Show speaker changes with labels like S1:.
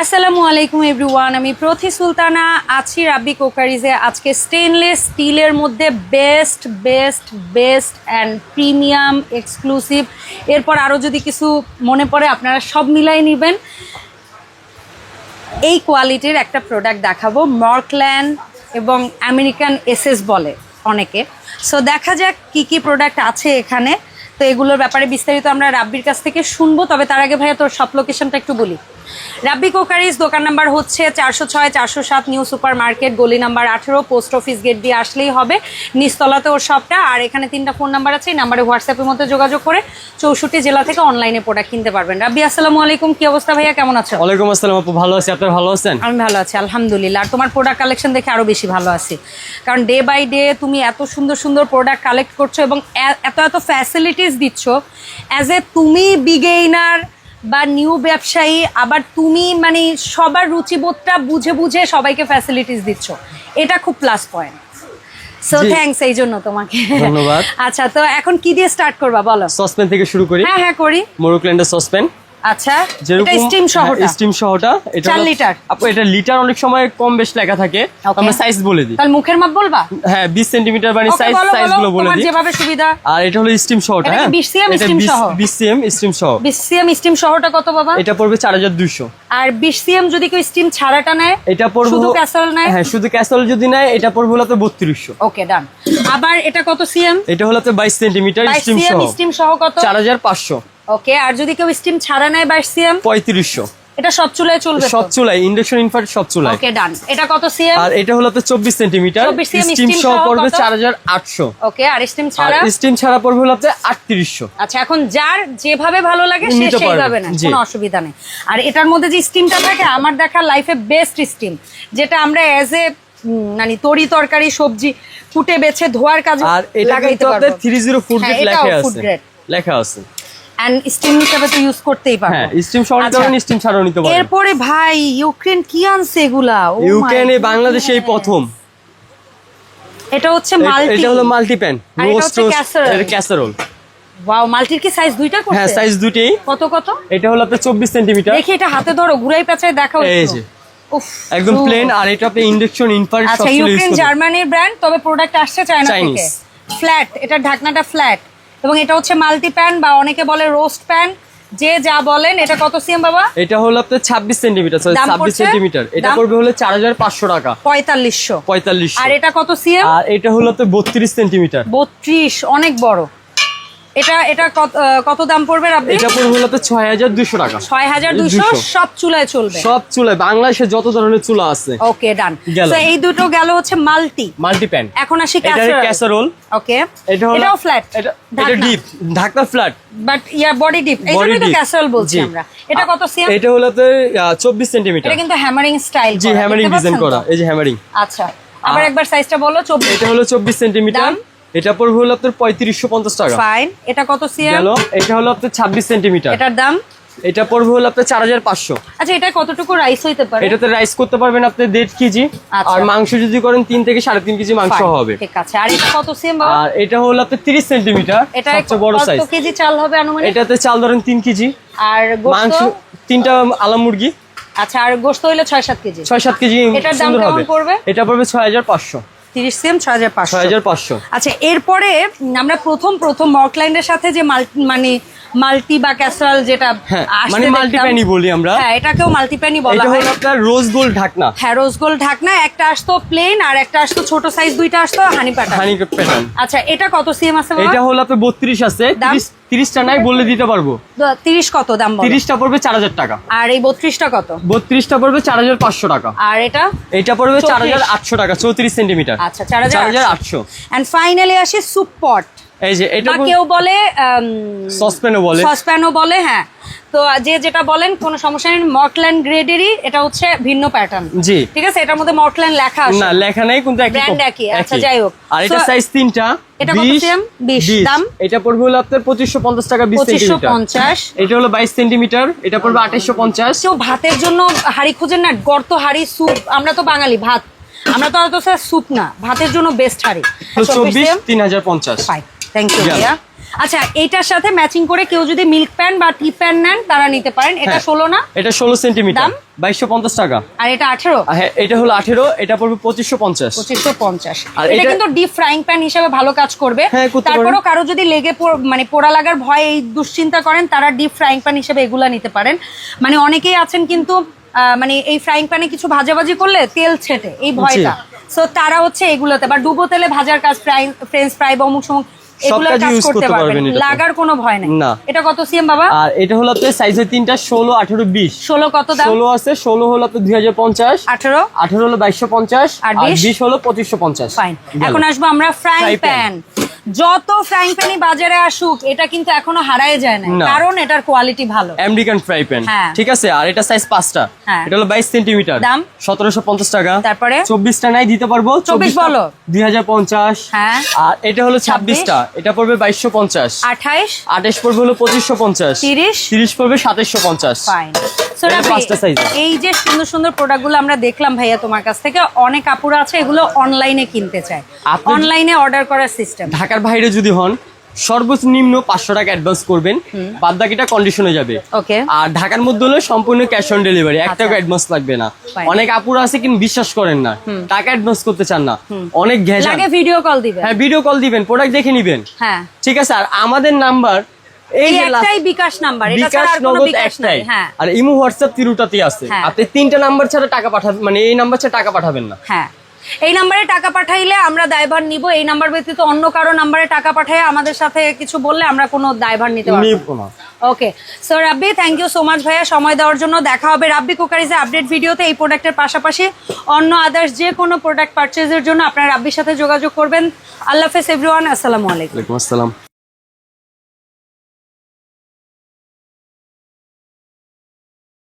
S1: আসসালামু আলাইকুম, এভরিওয়ান। আমি প্রথি সুলতানা, আছি রাব্বি কোকারিজে। আজকে স্টেনলেস স্টিলের মধ্যে best best best and premium exclusive এরপর আরও যদি কিছু মনে পড়ে, আপনারা সব মিলাই নেবেন। এই কোয়ালিটির একটা প্রোডাক্ট দেখাবো মর্কল্যান্ড এবং আমেরিকান এসএস বলে অনেকে। সো দেখা যাক কি কি প্রোডাক্ট আছে এখানে। তো এগুলোর ব্যাপারে বিস্তারিত আমরা রাব্বির কাছ থেকে শুনব তবে তার আগে ভাইয়া তোর সব লোকেশনটা একটু বলি। রাব্বি কোকারিজ দোকান নাম্বার হচ্ছে চারশো ছয় চারশো সাত নিউ সুপার মার্কেট গলি নাম্বার আঠেরো পোস্ট অফিস গেট দিয়ে আসলেই হবে। নিচতলাতে ওর শপটা আর এখানে তিনটা ফোন নাম্বার আছে এই নাম্বারে হোয়াটসঅ্যাপের মধ্যে যোগাযোগ করে চৌষট্টি জেলা থেকে অনলাইনে প্রোডাক্ট কিনতে পারবেন। রাব্বি আসসালামু আলাইকুম কি অবস্থা ভাইয়া কেমন আছো?
S2: ওয়ালাইকুম আসসালাম আপু ভালো আছি আপনার ভালো আছেন?
S1: আমি ভালো আছি আলহামদুলিল্লাহ। আর তোমার প্রোডাক্ট কালেকশন দেখে আরও বেশি ভালো আছি। কারণ ডে বাই ডে তুমি এত সুন্দর সুন্দর প্রোডাক্ট কালেক্ট করছ এবং এত এত এত ফ্যাসিলিটিস দিচ্ছ অ্যাজ এ তুমি বিগেইনার বা নিউ ব্যবসায়ী আবার তুমি মানে সবার রুচিবোধটা বুঝে বুঝে সবাইকে ফ্যাসিলিটিস দিচ্ছ। এটা খুব প্লাস পয়েন্ট সো। থ্যাঙ্কস এই জন্য তোমাকে।
S2: ধন্যবাদ।
S1: আচ্ছা তো এখন কি দিয়ে স্টার্ট করবা বলো?
S2: সসপেন থেকে শুরু করি।
S1: হ্যাঁ হ্যাঁ করি।
S2: মোরোক্ল্যান্ডের সসপ্যান
S1: আচ্ছা এটা স্টিম সহটা
S2: স্টিম সহটা এটা
S1: চার লিটার।
S2: আপু এটা লিটার অনেক সময় কম বেশ লেখা থাকে। আমরা সাইজ বলে দিই।
S1: তাহলে মুখের মাপ বলবা?
S2: হ্যাঁ মানে সাইজ সাইজগুলো
S1: বলে
S2: দিই।
S1: যেভাবে সুবিধা।
S2: আর এটা হলো স্টিম সহটা হ্যাঁ?
S1: 20 cm
S2: এটা
S1: সহ?
S2: 20 সিএম স্টিম সহ
S1: বিশ সিএম স্টিম সহটা কত বাবা?
S2: এটা পড়বে চার হাজার দুইশো।
S1: আর বিশ সিএম যদি কেউ স্টিম ছাড়াটা নেয়
S2: এটা পড়বে
S1: শুধু ক্যাসেল নেয়?
S2: হ্যাঁ শুধু ক্যাসেল যদি নেয় এটা পড়বে হলো তো বত্রিশশো।
S1: ওকে ডান আবার এটা কত সিএম
S2: এটা হলো তো বাইশ সেন্টিমিটার স্টিম সহ
S1: স্টিম কত? ওকে আর যদি কেউ স্টিম ছাড়া নেয় বাইশ সিএম
S2: পঁয়ত্রিশশো।
S1: এটা সব চুলায় চলবে
S2: সব চুলাই ইন্ডাকশন ইনফার্ট সব চুলাই
S1: ওকে ডান এটা কত সিএম
S2: আর এটা হলো তো চব্বিশ সেন্টিমিটার
S1: 24 cm
S2: স্টিম সহ পড়বে
S1: কত?
S2: চার হাজার আটশো।
S1: ওকে আর স্টিম
S2: আর
S1: ছাড়া?
S2: স্টিম ছাড়া পড়বে হলো তো আটত্রিশশো।
S1: আচ্ছা এখন যার যেভাবে ভালো লাগে সে সেইভাবে না কোনো অসুবিধা নেই। আর এটার মধ্যে যে স্টিমটা থাকে আমার দেখা লাইফে বেস্ট স্টিম যেটা আমরা অ্যাজ এ মানে তরি তরকারি সবজি কুটে বেছে ধোয়ার কাজে
S2: আর এটা কিন্তু ফুড
S1: হ্যাঁ,
S2: গ্রেড লেখা আছে। লেখা আছে।
S1: অ্যান্ড স্টিম হিসাবে তো ইউজ করতেই পারব
S2: হ্যাঁ স্টিম
S1: আচ্ছা,
S2: স্টিম নিতে পারবেন
S1: এরপরে ভাই ইউক্রেন কি আনছে এগুলা? Oh
S2: ইউক্রেনে বাংলাদেশে এই প্রথম।
S1: এটা হচ্ছে মাল্টি।
S2: এটা হলো মাল্টি প্যান। রোস্ট এটা ক্যাসারোল
S1: ওয়াও মাল্টির কি সাইজ দুইটা করছে?
S2: হ্যাঁ সাইজ দুটেই
S1: কত কত?
S2: এটা হলো আপনার চব্বিশ সেন্টিমিটার
S1: দেখি এটা হাতে ধরো ঘুরাই পেঁচায় দেখাও
S2: এই। যে। একদম প্লেন আর এটা আপনি ইন্ডাকশন ইনফার্ট সব
S1: আচ্ছা ইউক্রেন জার্মানির ব্র্যান্ড তবে প্রোডাক্ট আসছে চায়না থেকে। ফ্ল্যাট এটার ঢাকনাটা ফ্ল্যাট এবং এটা হচ্ছে মাল্টি প্যান বা অনেকে বলে রোস্ট প্যান। যে যা বলেন এটা কত সিএম বাবা?
S2: এটা হলো আপনার ছাব্বিশ সেন্টিমিটার সরি
S1: দাম
S2: ছাব্বিশ সেন্টিমিটার। এটা
S1: করবে
S2: পড়বে হলো চার হাজার পাঁচশো টাকা।
S1: পঁয়তাল্লিশশো।
S2: পঁয়তাল্লিশ
S1: আর এটা কত সিএম?
S2: আর এটা হলো তো বত্রিশ সেন্টিমিটার।
S1: বত্রিশ অনেক বড়। এটা এটা কত দাম পড়বে আপনি
S2: এটা পড়বে হলো তো ছয় হাজার দুশো টাকা।
S1: ছয় হাজার দুশো
S2: 200
S1: সব চুলায় চলবে।
S2: সব চুলায় বাংলাদেশে যত ধরনের চুলা আছে।
S1: ওকে ডান। তো এই দুটো গেল হচ্ছে মাল্টি।
S2: Multi pan.
S1: এখন আসি
S2: এটা
S1: ক্যাসারোল
S2: ক্যাসারোল
S1: ওকে।
S2: এটা হলো
S1: এটাও ফ্ল্যাট
S2: এটা এটা ডিপ ঢাকনা flat
S1: but yeah body deep এই জন্যই তো ক্যাসারোল বলছি আমরা। এটা কত সিএম
S2: এটা হলো তো চব্বিশ সেন্টিমিটার
S1: এটা কিন্তু হ্যামারিং স্টাইল
S2: জি হ্যামারিং ডিজাইন করা। এই যে হ্যামারিং
S1: আচ্ছা। আবার একবার সাইজটা বলো চব্বিশ।
S2: এটা হলো চব্বিশ সেন্টিমিটার
S1: দাম?
S2: এটা পড়বে হলো আপনার পঁয়ত্রিশশো পঞ্চাশ টাকা।
S1: ফাইন এটা কত সিএম
S2: গেল। এটা হলো আপনার ছাব্বিশ সেন্টিমিটার
S1: এটার দাম?
S2: এটা পড়বে হলো আপনার চার হাজার পাঁচশো।
S1: আচ্ছা এটা কতটুকু রাইস হইতে পারে?
S2: এটাতে রাইস করতে পারবেন আপনি দেড় কেজি।
S1: আচ্ছা।
S2: আর মাংস যদি করেন তিন থেকে সাড়ে তিন কেজি মাংস হবে।
S1: ঠিক আছে। আর এটা কত সিএম বাবা?
S2: আর এটা হলো আপনার তিরিশ সেন্টিমিটার
S1: এটা
S2: বড়
S1: কত
S2: সাইজ
S1: কেজি চাল হবে আনুমানিক?
S2: এটাতে চাল ধরেন তিন কেজি।
S1: আর
S2: মাংস তিনটা আলা মুরগি।
S1: আচ্ছা আর গোশত হইলে ছয় সাত কেজি।
S2: ছয় সাত কেজি
S1: এটার দাম কেমন পড়বে?
S2: এটা পড়বে ছয় হাজার পাঁচশো।
S1: তিরিশ সিএম ছয় হাজার পাঁচশো।
S2: হাজার পাঁচশো।
S1: আচ্ছা এরপরে আমরা প্রথম প্রথম মর্কলাইন্ডের সাথে যে মাল মানে মাল্টি বা ক্যাসারাল যেটা
S2: হ্যাঁ মানে
S1: দেখতাম-
S2: মাল্টিপ্যানই বলি আমরা।
S1: হ্যাঁ এটাকেও মাল্টিপ্যানই বলা
S2: এটা
S1: হয়।
S2: হলো আপনার রোজ গোল্ড ঢাকনা।
S1: হ্যাঁ রোজ গোল্ড ঢাকনা একটা আসতো প্লেন আর একটা আসতো ছোট সাইজ দুইটা আসতো হানি প্যাটার্ন
S2: হানি প্যাটার্ন
S1: আচ্ছা এটা কত সিএম আছে বাবা
S2: এটা হলো আপনার বত্রিশ আছে।
S1: দাম?
S2: তিরিশ তিরিশটা নাই বললে দিতে পারব।
S1: তিরিশ কত দাম বলো?
S2: তিরিশটা পড়বে চার হাজার টাকা।
S1: আর এই বত্রিশটা কত?
S2: বত্রিশটা পড়বে চার হাজার পাঁচশো টাকা।
S1: আর এটা?
S2: এটা পড়বে চার হাজার আটশো টাকা চৌত্রিশ সেন্টিমিটার
S1: আচ্ছা চার হাজার
S2: চার হাজার
S1: আটশো।
S2: আটশো।
S1: অ্যান্ড ফাইনালি আসে সুপ পট
S2: এই যে এটা
S1: কেউ বলে
S2: সসপ্যানও বলে।
S1: সসপ্যানও বলে হ্যাঁ। তো যে যেটা বলেন কোনো সমস্যা নেই। মর্কল্যান্ড গ্রেডেরই এটা হচ্ছে ভিন্ন প্যাটার্ন
S2: জি।
S1: ঠিক আছে? এটার মধ্যে মর্কল্যান্ড লেখা আছে।
S2: না লেখা নেই কিন্তু একই কম-
S1: একই, আচ্ছা, যাই হোক।
S2: আর এটা সাইজ তিনটা।
S1: এটা কত
S2: 20,
S1: cm? 20
S2: 20
S1: দাম?
S2: এটা পড়বে হলো আপনার পঁচিশশো পঞ্চাশ টাকা বিশ
S1: পঁচিশশো
S2: সেন্টিমিটার
S1: পঞ্চাশ।
S2: এটা হলো বাইশ সেন্টিমিটার এটা পড়বে আঠাইশশো পঞ্চাশ।
S1: কেউ ভাতের জন্য হাড়ি খুঁজেন না। গর্ত হাড়ি স্যুপ। আমরা তো বাঙালি ভাত। আমরা তো স্যার স্যুপ না। ভাতের জন্য বেস্ট হাড়ি।
S2: চব্বিশ তিন হাজার পঞ্চাশ।
S1: ফাইন থ্যাংক ইউ ভাইয়া আচ্ছা এটার সাথে ম্যাচিং করে কেউ যদি মিল্ক প্যান বা টি প্যান নেন তারা নিতে পারেন। এটা
S2: হ্যাঁ।
S1: ষোলো না?
S2: এটা ষোলো সেন্টিমিটার বাইশশো পঞ্চাশ টাকা।
S1: আর এটা আঠেরো?
S2: হ্যাঁ এটা হলো আঠেরো এটা পড়বে পঁচিশশো পঞ্চাশ।
S1: পঁচিশশো পঞ্চাশ।
S2: আর
S1: এটা কিন্তু ডিপ ফ্রাইং প্যান হিসেবে ভালো কাজ করবে।
S2: হ্যাঁ,
S1: তারপরও কারও যদি লেগে মানে পোড়া লাগার ভয় এই দুশ্চিন্তা করেন তারা ডিপ ফ্রাইং প্যান হিসেবে এগুলা নিতে পারেন। মানে অনেকেই আছেন কিন্তু মানে এই ফ্রাইং প্যানে কিছু ভাজাভাজি করলে তেল ছেটে এই ভয়টা। সো তারা হচ্ছে এগুলোতে বা ডুবো তেলে ভাজার কাজ ফ্রাই ফ্রেঞ্চ ফ্রাই বা অমুক সমুক করতে পারবেন লাগার কোনো ভয় নাই।
S2: না।
S1: এটা কত সিএম বাবা?
S2: আর এটা হলো আপনার সাইজের তিনটা ষোলো আঠেরো বিশ।
S1: ষোলো কত দাম?
S2: ষোলো আছে ষোলো হলো তো দুই হাজার পঞ্চাশ।
S1: আঠেরো?
S2: আঠেরো হলো বাইশশো পঞ্চাশ।
S1: আর
S2: আর
S1: 20?
S2: বিশ হলো পঁচিশশো পঞ্চাশ।
S1: ফাইন এখন আসব আমরা ফ্রাই প্যান যত ফ্রাইং প্যানই বাজারে আসুক এটা কিন্তু এখনও হারায় যায় না। কারণ এটার কোয়ালিটি ভালো।
S2: American fry pan. ঠিক আছে? আর এটা সাইজ পাঁচটা।
S1: হ্যাঁ।
S2: এটা হলো বাইশ সেন্টিমিটার
S1: দাম?
S2: সতেরোশো পঞ্চাশ টাকা।
S1: তারপরে?
S2: চব্বিশটা নাই দিতে পারব।
S1: 24 বলো।
S2: দুই হাজার পঞ্চাশ।
S1: হ্যাঁ।
S2: আর এটা হলো ছাব্বিশটা। এটা পড়বে বাইশশো পঞ্চাশ।
S1: আঠাইশ?
S2: আঠাশ পড়বে হলো পঁচিশশো পঞ্চাশ।
S1: তিরিশ?
S2: তিরিশ পড়বে সাতাশশো পঞ্চাশ।
S1: এই যে সুন্দর সুন্দর প্রোডাক্টগুলো আমরা দেখলাম ভাইয়া তোমার কাছ থেকে অনেক কাপড় আছে এগুলো অনলাইনে কিনতে চায়। অনলাইনে অর্ডার করার সিস্টেম
S2: ঢাকার বাইরে যদি হন সর্বনিম্ন পাঁচশো টাকা অ্যাডভান্স করবেন। বাদ বাকিটা কন্ডিশনে যাবে।
S1: ওকে।
S2: আর ঢাকার মধ্যে হলে সম্পূর্ণ ক্যাশ অন ডেলিভারি এক
S1: আচ্ছা।
S2: টাকা অ্যাডভান্স লাগবে না। অনেক আপুরা আছে কিন্তু বিশ্বাস করেন না। টাকা অ্যাডভান্স করতে চান না। অনেক ঘেঁষা।
S1: ভিডিও কল দিবে
S2: হ্যাঁ ভিডিও কল দিবেন প্রোডাক্ট দেখে নিবেন।
S1: হ্যাঁ।
S2: ঠিক আছে আর আমাদের নাম্বার এই
S1: এই
S2: যে last-
S1: একটাই বিকাশ নাম্বার এটা ছাড়া আর কোনো
S2: নগদ
S1: বিকাশ নাই। হ্যাঁ।
S2: আর ইমো হোয়াটসঅ্যাপ তিরুটাতে আছে।
S1: হ্যাঁ।
S2: আপনি তিনটা নাম্বার ছাড়া টাকা পাঠাবেন মানে এই নাম্বার ছাড়া টাকা পাঠাবেন না।
S1: হ্যাঁ। এই নাম্বারে টাকা পাঠাইলে আমরা দায়ভার নিব। এই নাম্বার ব্যতীত অন্য কারও নাম্বারে টাকা পাঠায় আমাদের সাথে কিছু বললে আমরা কোনো দায়ভার নিতে পারব না। Okay. So Rabbi thank you so much ভাইয়া। সময় দেওয়ার জন্য দেখা হবে। রাব্বি কুকারিজে আপডেট ভিডিওতে এই প্রোডাক্টের পাশাপাশি অন্য আদার্স যে কোনো প্রোডাক্ট পারচেজের জন্য আপনারা রাব্বির সাথে যোগাযোগ করবেন। আল্লাহ হাফেজ এভরিওয়ান আসসালামু আলাইকুম।
S2: আসসালাম।